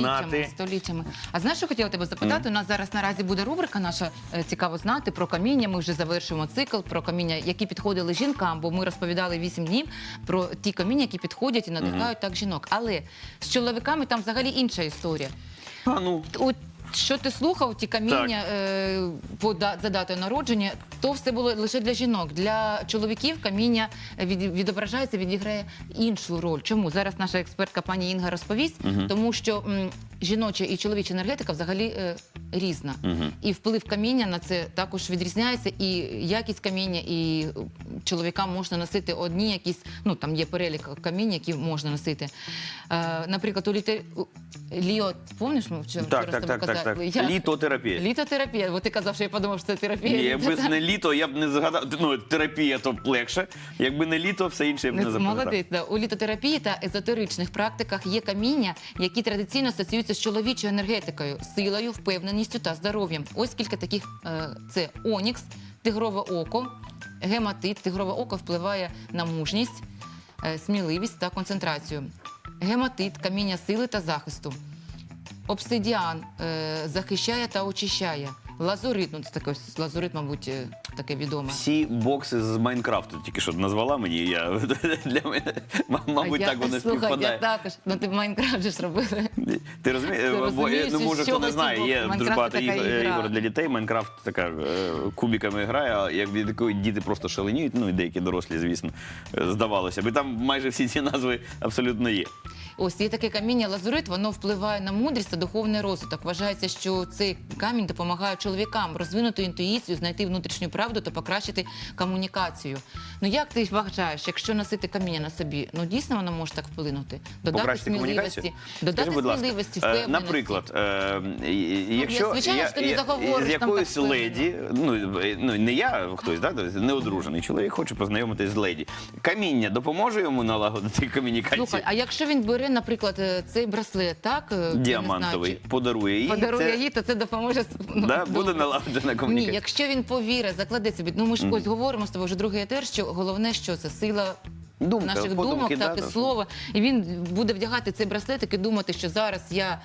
знати. Століттями. А знаєш, що хотіла тебе запитати? У нас зараз наразі буде рубрика наша е, цікаво знати про каміння. Ми вже завершуємо цикл про каміння, які підходили жінкам, бо ми розповідали 8 днів про ті каміння, які підходять і надихають так жінок. Але з чоловіками там взагалі інша історія. А, ну, От що ти слухав, ті каміння е, по да- за датою народження, то все було лише для жінок. Для чоловіків каміння від, відображається, відіграє іншу роль. Чому зараз наша експертка пані Інга розповість? Тому що м, жіноча і чоловіча енергетика взагалі е, різна, і вплив каміння на це також відрізняється. І якість каміння, і е, чоловікам можна носити одні якісь. Ну там є перелік камінь, які можна носити. Е, наприклад, у літе Ліо, помниш, ми вчора так, так, так, так, так. Я- Літотерапія. Літотерапія, бо ти казав, що я подумав, що це терапія. Ні, якби не літо, я б не згадав. Ну, терапія то легше. Якби не літо, все інше я б не запам'ятав. Молодець, да. у літотерапії та езотеричних практиках є каміння, які традиційно асоціюються з чоловічою енергетикою, силою, впевненістю та здоров'ям. Ось кілька таких: е, це онікс, тигрове око, гематит. Тигрове око впливає на мужність, е, сміливість та концентрацію. Гематит каміння сили та захисту. Обсидіан е, захищає та очищає. Лазурит, ну це таке лазурит, мабуть, е, таке відоме. Всі бокси з Майнкрафту тільки що назвала мені. Я для мене мабуть А я- так воно співпадає. Я також. Ну ти в Майнкрафт же ж робили. Ти розумієш? Бо, ну, може, хто не знає, є дуже багато ігор, для дітей. Майнкрафт така е, кубиками грає, а як від якої діти просто шаленіють, ну і деякі дорослі, звісно, е, здавалося б. І там майже всі ці назви абсолютно є. Ось є таке каміння лазурит, воно впливає на мудрість та духовний розвиток. Вважається, що цей камінь допомагає чоловікам розвинути інтуїцію, знайти внутрішню правду та покращити комунікацію. Ну як ти вважаєш, якщо носити каміння на собі, ну дійсно воно може так вплинути? Додати Покращити сміливості, додати Скажи, будь ласка, сміливості, е, впевненості. наприклад, е, і- якщо звичайно, я, що ти не я- заговориш з там якоюсь так впевнено. леді, ну, е, ну не я, хтось, да, тобто не одружений чоловік, хоче познайомитись з леді. Каміння допоможе йому налагодити комунікацію? Слухай, а якщо він бере, наприклад, е, цей браслет, так е, я не Діамантовий, знаю, чи- подарує їй. подарує це, їй, то це допоможе ну, да, буде добре. налагоджена Ні, комунікація. якщо він повірить, закладе собі. Ну ми ж ось говоримо з тобою вже другий етер, що головне, що це сила. Думка, Наших подумки, думок, да, так і да. слова, і він буде вдягати цей браслетик і думати, що зараз я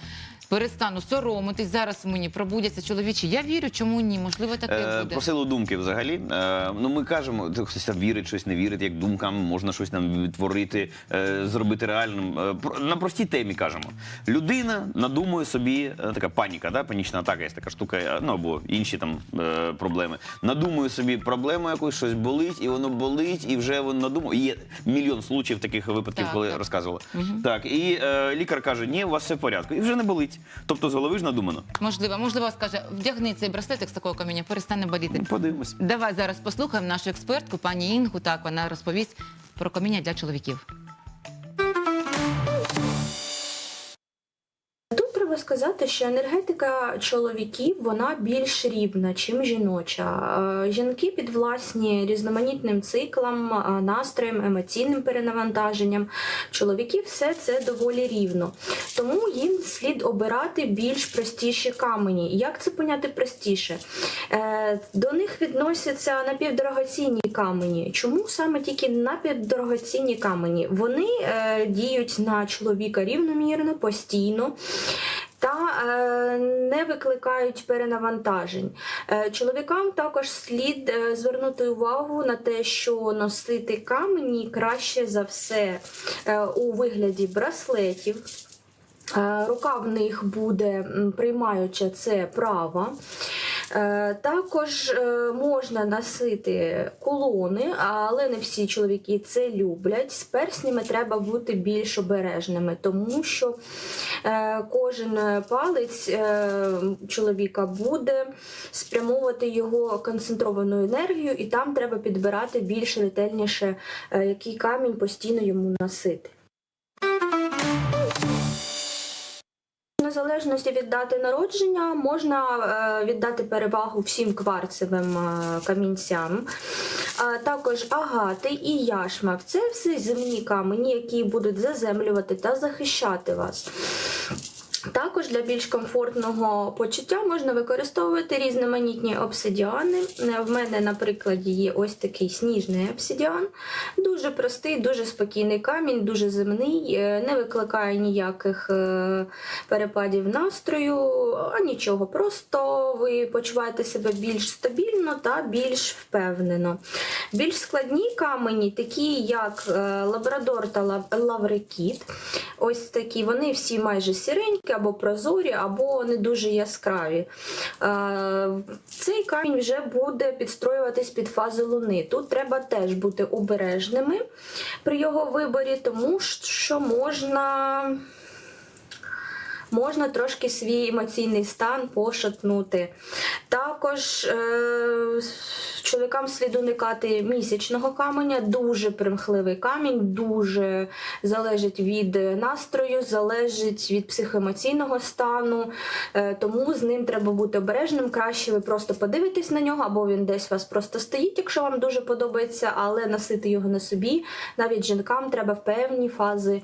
перестану соромитись, зараз мені пробудяться чоловічі. Я вірю, чому ні? Можливо, таке Е, буде. Про силу думки взагалі. Е, ну ми кажемо, хтось там вірить, щось не вірить, як думкам можна щось там відтворити, е, зробити реальним. Е, про- на простій темі кажемо. Людина надумує собі е, така паніка, да? панічна атака, є така штука, е, ну або інші там е, проблеми. Надумує собі проблему якусь, щось болить, і воно болить, і вже воно надумує. Є мільйон случаїв таких випадків, Так, коли так. розказувала. Так, і е, лікар каже, ні, у вас все в порядку. І вже не болить. Тобто з голови ж надумано. Можливо, можливо, скаже, вдягни цей браслетик з такого каміння, перестане боліти. Подивимось. Давай зараз послухаємо нашу експертку, пані Інгу. Так, вона розповість про каміння для чоловіків. Сказати, що енергетика чоловіків вона більш рівна, чим жіноча. Е, Жінки підвласні різноманітним циклам, е, настроєм, емоційним перенавантаженням. Чоловіків все це доволі рівно. Тому їм слід обирати більш простіші камені. Як це поняти простіше? Е, До них відносяться напівдорогоцінні камені. Чому саме тільки напівдорогоцінні камені? Вони діють на чоловіка рівномірно, постійно. Е, не викликають перенавантажень. Е, чоловікам також слід е, звернути увагу на те, що носити камені краще за все у вигляді браслетів. Рука в них буде приймаюча це права. Е, Також е, можна носити кулони, але не всі чоловіки це люблять. З перснями треба бути більш обережними, тому що е, кожен палець чоловіка буде спрямовувати його концентровану енергію, і там треба підбирати більш ретельніше, який камінь постійно йому носити. Незалежності від дати народження можна е, віддати перевагу всім кварцевим е, камінцям, також агати і яшмав. Це все земні камені, які будуть заземлювати та захищати вас. Також для більш комфортного почуття можна використовувати різноманітні обсидіани. В мене, на прикладі, є ось такий сніжний обсидіан. Дуже простий, дуже спокійний камінь, дуже земний, е, не викликає ніяких е, перепадів настрою, а нічого. Просто ви почуваєте себе більш стабільно та більш впевнено. Більш складні камені, такі як е, лабрадор та лаврикіт. Ось такі, вони всі майже сіренькі, або прозорі, або не дуже яскраві. Е, Цей камінь вже буде підстроюватись під фази луни. Тут треба теж бути обережними при його виборі, тому що можна. Можна трошки свій емоційний стан пошатнути. Також е, чоловікам слід уникати місячного каменя, дуже примхливий камінь, дуже залежить від настрою, залежить від психоемоційного стану. Е, тому з ним треба бути обережним. Краще ви просто подивитесь на нього, або він десь у вас просто стоїть, якщо вам дуже подобається, але носити його на собі. Навіть жінкам треба в певні фази